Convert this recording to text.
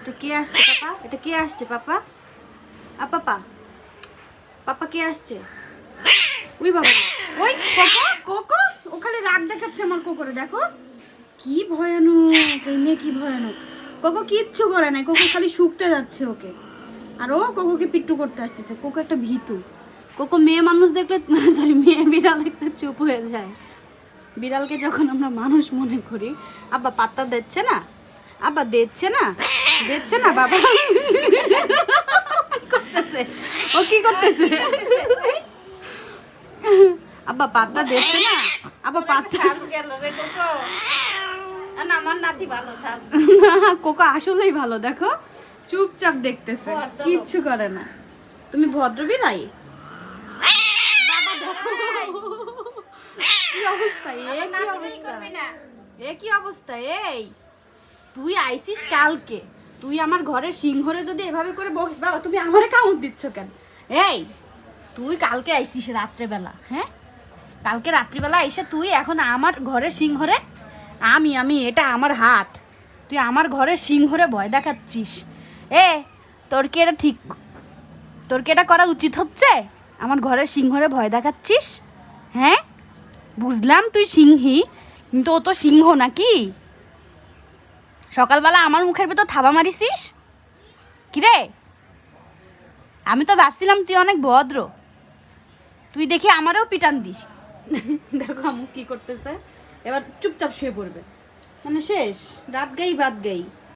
এটা কে আসছে, পাপা? এটা কে আসছে, পাপা? আ, পাপা। পাপা, কে আসছে? ওই বাবা। ওই কোকো কোকো? ওখানে রাগ দেখাচ্ছে আমার কোকরে, দেখো। কি ভয়ানক, এই মেয়ে কি ভয়ানক। কোকো কিচ্ছু করে নাই, কোকো খালি শুকতে যাচ্ছে ওকে। আর ও কোকোকে পিট্টু করতে আসতেছে, কোকো একটা ভীতু। কোকো মেয়ে মানুষ দেখলে সরি মেয়ে বিড়াল দেখলে চুপ হয়ে যায়। বিড়ালকে যখন আমরা মানুষ মনে করি, আব্বা পাত্তা দিচ্ছে না, আব্বা দিচ্ছে না দিচ্ছে না বাবা? করতেছে। ও কি করতেছে? আব্বা পাতা দেখছে না? আব্বা চার্জ গেল রে কোকো না আমার নাতি ভালো থাক। কোকো আসলেই ভালো দেখো। চুপচাপ দেখতেছে। কিচ্ছু করে না। তুমি ভদ্র কি অবস্থা? এ কি অবস্থা? না। এ কি অবস্থা? এই তুই আইসিস কালকে। তুই আমার ঘরের সিংহরে যদি এভাবে করে বস বাবা, তুমি আমারে কাউন্ট দিচ্ছ কেন? এই, তুই কালকে আইসিস রাত্রেবেলা হ্যাঁ? কালকে রাত্রিবেলা এসে তুই এখন আমার ঘরের সিংহরে, আমি আমি, এটা আমার হাত। তুই আমার ঘরের সিংহরে ভয় দেখাচ্ছিস। এ, তোর কি এটা ঠিক, তোর কি এটা করা উচিত হচ্ছে? আমার ঘরের সিংহরে ভয় দেখাচ্ছিস? হ্যাঁ? বুঝলাম তুই সিংহী, কিন্তু ও তো সিংহ নাকি? সকালবেলা আমার মুখের ভেতর থাবা মারিছিস? কিরে? আমি তো ভাবছিলাম তুই অনেক ভদ্র। তুই দেখি আমারও পিটান দিস। দেখো আমু কি করতেছে। এবার চুপচাপ শুয়ে পড়বে। মানে শেষ, রাত গাই বাদ গাই।